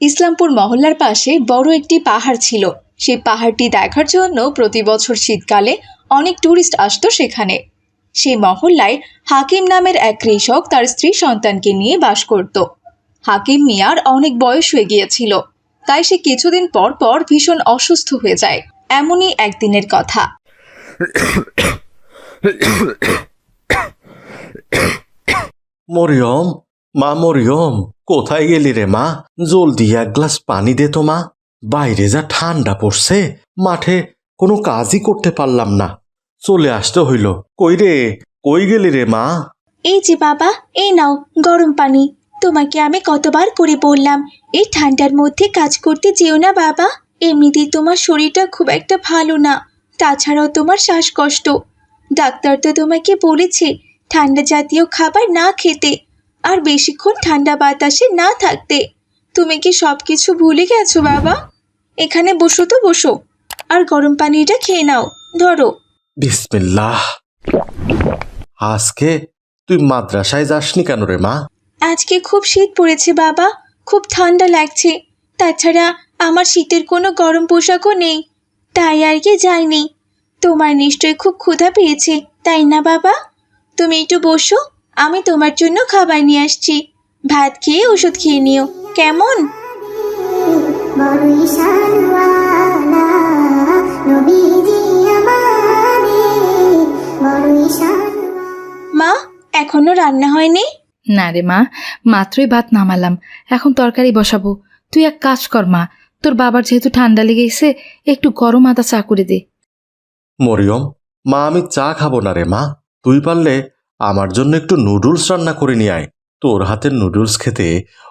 ইসলামপুর মহল্লার পাশে বড় একটি পাহাড় ছিল। সেই পাহাড়টি দেখার জন্য প্রতি বছর শীতকালে অনেক ট্যুরিস্ট আসতো সেখানে। সেই মহল্লায় হাকিম নামের এক কৃষক তার স্ত্রী সন্তানকে নিয়ে বাস করত। হাকিম মিয়ার অনেক বয়স হয়ে গিয়েছিল, তাই সে কিছুদিন পর পর ভীষণ অসুস্থ হয়ে যায়, এমনই একদিনের কথা। মরিয়ম মা মরিয়ম, কোথায় গেলি রে মা? জলদি এক গ্লাস পানি দে তো মা। বাইরে যা ঠান্ডা পড়ছে, মাঠে কোনো কাজই করতে পারলাম না। চলে আসতে হইল। কই রে? কই গেলি রে মা? এই যে বাবা, এই নাও গরম পানি। তোমাকে আমি কতবার করে বললাম, এই ঠান্ডার মধ্যে কাজ করতে যেও না বাবা। এমনিতেই তোমার শরীরটা খুব একটা ভালো না, তাছাড়াও তোমার শ্বাসকষ্ট। ডাক্তার তো তোমাকে বলেছে, ঠান্ডা জাতীয় খাবার না খেতে। আর বেশিক্ষণ ঠান্ডা বাতাসে না থাকতে। তুমি কি সব কিছু ভুলে গেছো বাবা? এখানে বসো তো বসো। আর গরম পানিটা খেয়ে নাও ধরো। বিসমিল্লাহ। আজকে তুই মাদ্রাসায় যাসনি কেন রে মা? আজকে খুব শীত পড়েছে বাবা। খুব ঠান্ডা লাগছে। তাছাড়া আমার শীতের কোনো গরম পোশাকও নেই। তাই আর কি যাইনি। তোমার নিশ্চয়ই খুব ক্ষুধা পেয়েছে তাই না বাবা? তুমি একটু বসো। আমি তোমার জন্য খাবার নিয়ে আসছি। ভাত খেয়ে ওষুধ খেয়ে নিও। কেমন? মা এখনও রান্না হয়নি? না রে মা মাত্রই ভাত নামালাম। এখন তরকারি বসাবো। তুই এক কাজ কর মা তোর বাবার যেহেতু ঠান্ডা লেগেছে একটু গরম আদা চা করে দে। মরিয়ম মা আমি চা খাব না রে মা। তুই পারলে আমার জন্য একটু নুডলস রান্না করে নিয়ে আয়। তোর হাতের নুডলস খেতে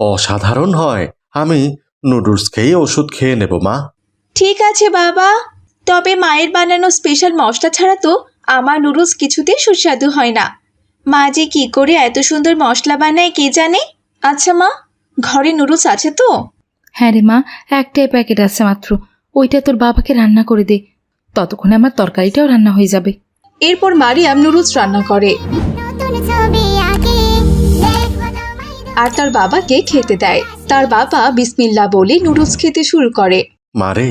অসাধারণ হয়। আমি নুডলস খেয়ে ওষুধ খেয়ে নেব মা। ঠিক আছে বাবা। তবে মায়ের বানানো স্পেশাল মশলা ছাড়া তো আমার নুডলস কিছুতেই সুস্বাদু হয় না। মা যে কি করে এত সুন্দর মশলা বানায় কে জানে? আচ্ছা মা ঘরে নুডলস আছে তো? হ্যাঁ রে মা একটাই প্যাকেট আছে মাত্র। ওইটা তোর বাবাকে রান্না করে দে। ততক্ষণে আমার তরকারিটাও রান্না হয়ে যাবে। এরপর মারিয়াম নুডলস রান্না করে। আর তার বাবাকে খেতে দেয়। তার বাবা বিসমিল্লা বলে নুডলস খেতে শুরু করে। মারে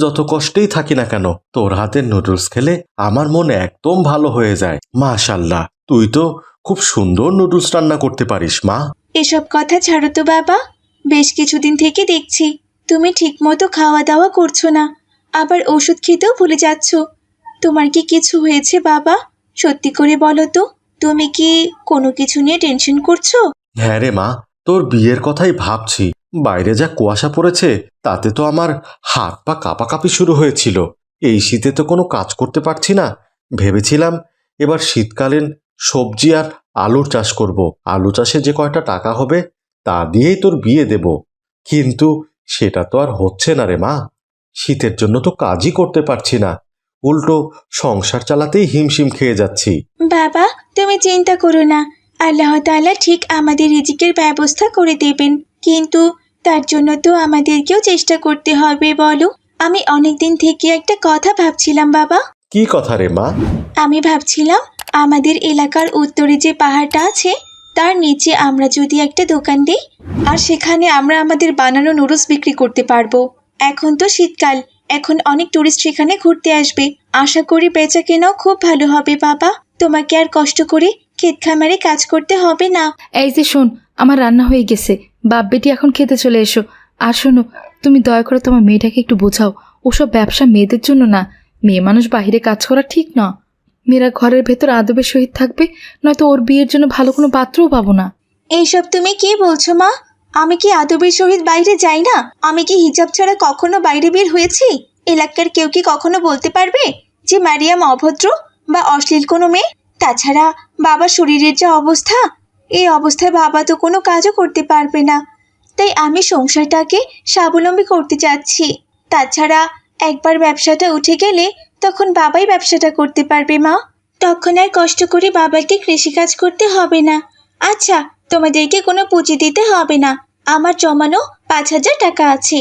যত কষ্টেই থাকি না কেন তোর হাতের নুডলস খেলে আমার মন একদম ভালো হয়ে যায়। মাশাল্লাহ তুই তো খুব সুন্দর নুডলস রান্না করতে পারিস মা। এসব কথা ছাড়ো তো বাবা বেশ কিছুদিন থেকে দেখছি তুমি ঠিকমতো খাওয়া দাওয়া করছ না আবার ওষুধ খেতেও ভুলে যাচ্ছ। তোমার কি কিছু হয়েছে বাবা? সত্যি করে বলো তো তুমি কি কোনো কিছু নিয়ে টেনশন করছ? হ্যাঁ রে মা, তোর বিয়ের কথাই ভাবছি। বাইরে যা কুয়াশা পড়েছে, তাতে তো আমার হাত পা কাঁপাকাঁপি শুরু হয়েছিল। এই শীতে তো কোনো কাজ করতে পারছি না। ভেবেছিলাম এবার শীতকালীন সবজি আর আলুর চাষ করব। আলু চাষে যে কয়টা টাকা হবে, তা দিয়েই তোর বিয়ে দেব। কিন্তু সেটা তো আর হচ্ছে না রে মা। শীতের জন্য তো কাজই করতে পারছি না। উল্টো সংসার চালাতেই হিমশিম খেয়ে যাচ্ছি। বাবা, তুমি চিন্তা করো না। আল্লাহ তাআলা ঠিক আমাদের রিজিকের ব্যবস্থা করে দেবেন। কিন্তু তার জন্য তো আমাদেরকেও চেষ্টা করতে হবে বলো। আমি অনেকদিন থেকে একটা কথা ভাবছিলাম বাবা। কি কথা রে মা? আমি ভাবছিলাম আমাদের এলাকার উত্তরে যে পাহাড়টা আছে তার নিচে আমরা যদি একটা দোকান দিই আর সেখানে আমরা আমাদের বানানো নুডলস বিক্রি করতে পারব। এখন তো শীতকাল এখন অনেক টুরিস্ট সেখানে ঘুরতে আসবে। আশা করি বেচা কেনাও খুব ভালো হবে বাবা। তোমাকে আর কষ্ট করে ক্ষেত খামারে কাজ করতে হবে না। এই যে শোন আমার রান্না হয়ে গেছে। বাপ বেটি এখন খেতে চলে এসো। আর শোনো তুমি দয়া করে তোমার মেয়েটাকে একটু বোঝাও। ওসব ব্যবসা মেয়েদের জন্য না। মেয়ে মানুষ বাইরে কাজ করা ঠিক না। মেয়েরা ঘরের ভেতর আদবের সহিত থাকবে নয়তো ওর বিয়ের জন্য ভালো কোনো পাত্রও পাবো না। এইসব তুমি কি বলছো মা? আমি কি আদবের সহিত বাইরে যাই না? আমি কি হিজাব ছাড়া কখনো বাইরে বের হয়েছি? এলাকার কেউ কি কখনো বলতে পারবে যে মারিয়াম অভদ্র বা অশ্লীল কোনো মেয়ে? তাছাড়া বাবার শরীরের যা অবস্থা, এই অবস্থায় বাবা তো কোনো কাজও করতে পারবে না। তাই আমি সংসারটাকে স্বাবলম্বী করতে চাচ্ছি তাছাড়া একবার ব্যবসাটা উঠে গেলে তখন বাবাই ব্যবসাটা করতে পারবে, মা। তখন আর কষ্ট করে বাবাকে কৃষিকাজ করতে হবে না। আচ্ছা তোমাদেরকে কোনো পুঁজি দিতে হবে না। আমার জমানো পাঁচ হাজার টাকা আছে।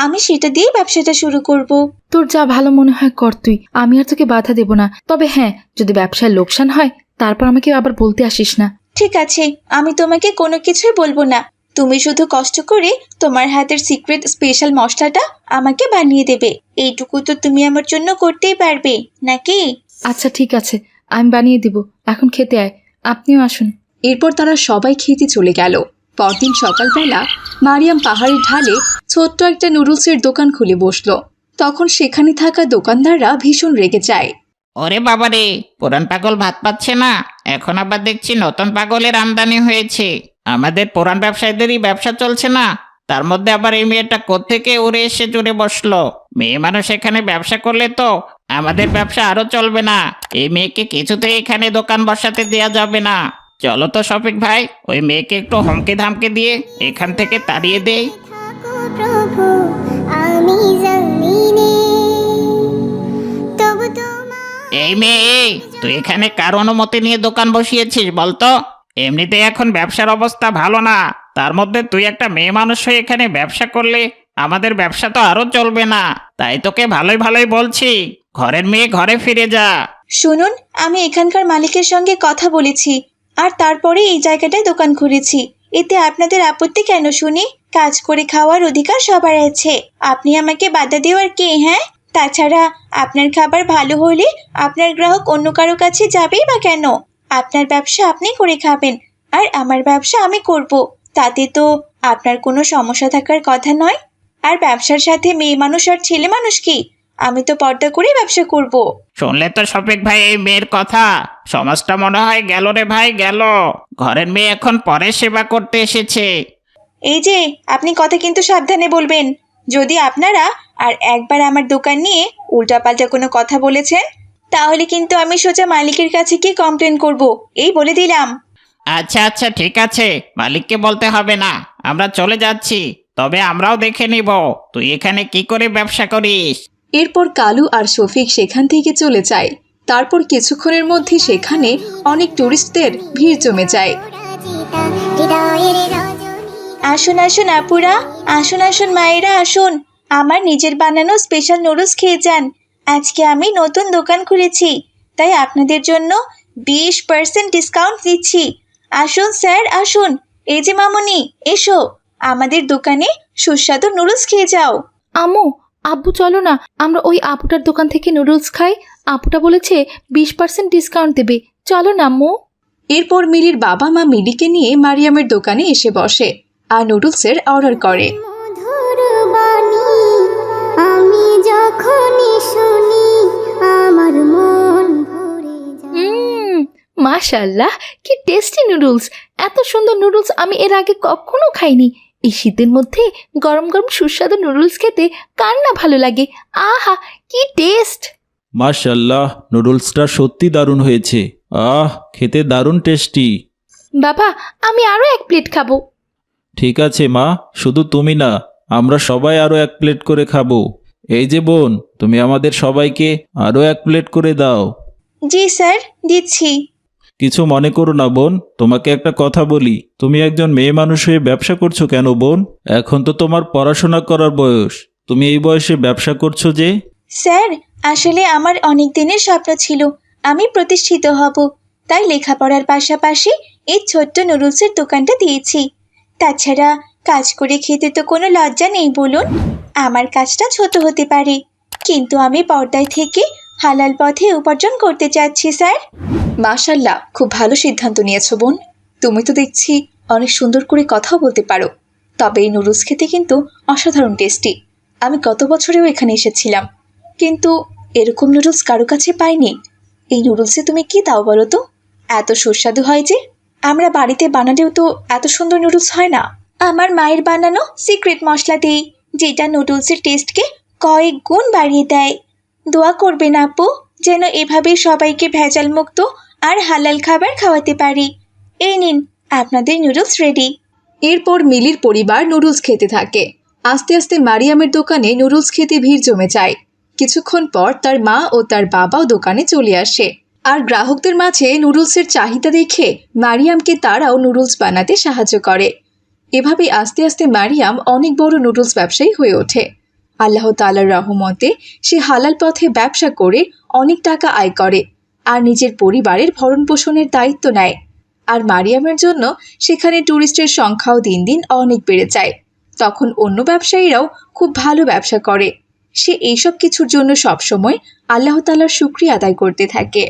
আমি সেটা দিয়ে ব্যবসাটা শুরু করব। তোর যা ভালো মনে হয় কর তুই। আমি আর তোকে বাধা দেব না। তবে হ্যাঁ যদি ব্যবসায় লোকসান হয় তারপর আমাকে আবার বলতে আসিস না। ঠিক আছে আমি তোমাকে কোনো কিছুই বলব না। তুমি শুধু কষ্ট করে তোমার হাতের সিক্রেট স্পেশাল মশলাটা আমাকে বানিয়ে দেবে। এইটুকু তো তুমি আমার জন্য করতেই পারবে নাকি? আচ্ছা ঠিক আছে। আমি বানিয়ে দিব। এখন খেতে আয়। আপনিও আসুন। এরপর তারা সবাই খেতে চলে গেল। পরদিন সকালবেলা মারিয়াম পাহাড়ের ঢালে ছোট্ট একটা নুডলসের দোকান খুলে বসল। তখন সেখানে থাকা দোকানদাররা ভীষণ রেগে যায়। ওরে বাবা রে পুরান পাগল ভাত পাচ্ছে না। এখন আবার দেখছি নতুন পাগলের আমদানি হয়েছে। আমাদের পুরান ব্যবসায়ীদেরই ব্যবসা চলছে না। তার মধ্যে আবার এই মেয়েটা কোত্থেকে উড়ে এসে জুড়ে বসল। মেয়ে মানুষ এখানে ব্যবসা করলে তো আমাদের ব্যবসা আরও চলবে না। এই মেয়েকে কিছুতেই এখানে দোকান বসাতে দেয়া যাবে না। চলো তো শফিক ভাই ওই মেয়েকে একটু হমকে ধামকে দিয়ে এখান থেকে তাড়িয়ে দেই। থাকো প্রভু আমি জমিনে তবু তোমার এই মেয়ে এই, তুই এখানে কার অনুমতি নিয়ে দোকান বসিয়েছিস বলতো? এমনিতে এখন ব্যবসার অবস্থা ভালো না তার মধ্যে তুই একটা মেয়ে মানুষ হয়ে এখানে ব্যবসা করলে আমাদের ব্যবসা তো আরও চলবে না তাই তোকে ভালোই ভালোই বলছি ঘরের মেয়ে ঘরে ফিরে যা। শুনুন আমি এখানকার মালিকের সঙ্গে কথা বলেছি আর তারপরে এই জায়গাটায় দোকান খুলেছি। এতে আপনাদের আপত্তি কেন শুনি? কাজ করে খাওয়ার অধিকার সবার আছে। আপনি আমাকে বাধা দেওয়ার কে হ্যাঁ? তাছাড়া আপনার খাবার ভালো হলে আপনার গ্রাহক অন্য কারও কাছে যাবেই বা কেন? আপনার ব্যবসা আপনি করে খাবেন, আর আমার ব্যবসা আমি করব। তাতে তো আপনার কোনো সমস্যা থাকার কথা নয়। আর ব্যবসার সাথে মেয়ে মানুষ আর ছেলে মানুষ কি? আমি তো পর্দা করেই ব্যবসা করব। শুনলে তো শফিক ভাই এই মেয়ের কথা। সমাজটা মনে হয় গেল রে ভাই গেল। ঘরের মেয়ে এখন পরে সেবা করতে এসেছে। এই যে আপনি কথা কিন্তু সাবধানে বলবেন। যদি আপনারা আর একবার আমার দোকান নিয়ে উল্টাপাল্টা কোনো কথা বলেছেন তাহলে কিন্তু আমি সোজা মালিকের কাছে গিয়ে কমপ্লেন করব। এই বলে দিলাম। আচ্ছা আচ্ছা ঠিক আছে। মালিককে বলতে হবে না। আমরা চলে যাচ্ছি। তবে আমরাও দেখে নিব। তুই এখানে কি করে ব্যবসা করিস? এরপর কালু আর শফিক সেখান থেকে চলে যায়। তারপর কিছুক্ষণের মধ্যে সেখানে অনেক টুরিস্টদের ভিড় জমে যায়। আসুন আসুন আপুরা, আসুন আসুন মায়েরা, আসুন। আমার নিজের বানানো স্পেশাল নুডলস খেয়ে যান। আজকে আমি নতুন দোকান খুলেছি। তাই আপনাদের জন্য বিশ পার্সেন্ট ডিসকাউন্ট দিচ্ছি। আসুন, স্যার, আসুন। এই যে মামনি, এসো। আমাদের দোকানে সুস্বাদু নুডলস খেয়ে যাও। আম্মু আব্বু চলো না আমরা ওই আপুটার দোকান থেকে নুডলস খাই। আপুটা বলেছে বিশ পার্সেন্ট ডিসকাউন্ট দেবে। চলো না আম্মু এরপর মিলির বাবা মা মিলিকে নিয়ে মারিয়ামের দোকানে এসে বসে আর নুডলসের অর্ডার করে। আমি যখনই শুনি আমার মন ভরে মাশাল্লাহ কি টেস্টি নুডলস। এত সুন্দর নুডলস আমি এর আগে কখনো খাইনি। এই শীতের মধ্যে গরম গরম সুস্বাদু নুডলস খেতে কার না ভালো লাগে? আহা কি টেস্ট মাশাল্লাহ নুডলসটা সত্যি দারুণ হয়েছে। আহ খেতে দারুণ টেস্টি বাবা আমি আরও এক প্লেট খাব। ঠিক আছে মা শুধু তুমি না আমরা সবাই আরও এক প্লেট করে খাব। এই যে বোন তুমি আমাদের সবাইকে আরও এক প্লেট করে দাও। জি স্যার দিচ্ছি। কিছু মনে করো না, বোন। তোমাকে একটা কথা বলি। তুমি একজন মেয়ে মানুষ হয়ে ব্যবসা করছ কেন, বোন? এখন তো তোমার পড়াশোনা করার বয়স। তুমি এই বয়সে ব্যবসা করছ যে? স্যার, আসলে আমার অনেক দিনের স্বপ্ন ছিল। আমি প্রতিষ্ঠিত হব। তাই লেখাপড়ার পাশাপাশি এই ছোট্ট নুডলসের দোকানটা দিয়েছি। তাছাড়া কাজ করে খেতে তো কোনো লজ্জা নেই, বলুন। আমার কাজটা ছোট হতে পারে। কিন্তু আমি পর্দায় থেকে হালাল পথে উপার্জন করতে চাচ্ছি, স্যার। মাশাল্লাহ খুব ভালো সিদ্ধান্ত নিয়েছো বোন। তুমি তো দেখছি অনেক সুন্দর করে কথাও বলতে পারো। তবে এই নুডলস খেতে কিন্তু অসাধারণ টেস্টি। আমি গত বছরেও এখানে এসেছিলাম। কিন্তু এরকম নুডলস কারও কাছে পাইনি। এই নুডলসে তুমি কি দাও বলো তো? এত সুস্বাদু হয় যে, আমরা বাড়িতে বানালেও তো এত সুন্দর নুডলস হয় না। আমার মায়ের বানানো সিক্রেট মশলা দিই, যেটা নুডলসের টেস্টকে কয়েক গুণ বাড়িয়ে দেয়। দোয়া করবেন আপু, যেন এভাবে সবাইকে ভেজাল মুক্ত আর হালাল খাবার খাওয়াতে পারি। এই নিন, আপনাদের নুডলস রেডি এরপর মিলির পরিবার নুডলস খেতে থাকে। আস্তে আস্তে মারিয়ামের দোকানে নুডলস খেতে ভিড় জমে যায়। কিছুক্ষণ পর তার মা ও তার বাবাও দোকানে চলে আসে। আর গ্রাহকদের মাঝে নুডলসের চাহিদা দেখে মারিয়ামকে তারাও নুডলস বানাতে সাহায্য করে। এভাবে আস্তে আস্তে মারিয়াম অনেক বড় নুডলস ব্যবসায়ী হয়ে ওঠে। আল্লাহ তালার রহমতে সে হালাল পথে ব্যবসা করে অনেক টাকা আয় করে। আর নিজের পরিবারের ভরণ পোষণের দায়িত্ব নেয়। আর মারিয়ামের জন্য সেখানে ট্যুরিস্টের সংখ্যাও দিন দিন অনেক বেড়ে যায়। তখন অন্য ব্যবসায়ীরাও খুব ভালো ব্যবসা করে। সে এইসব কিছুর জন্য সবসময় আল্লাহতালার শুক্রিয়া আদায় করতে থাকে।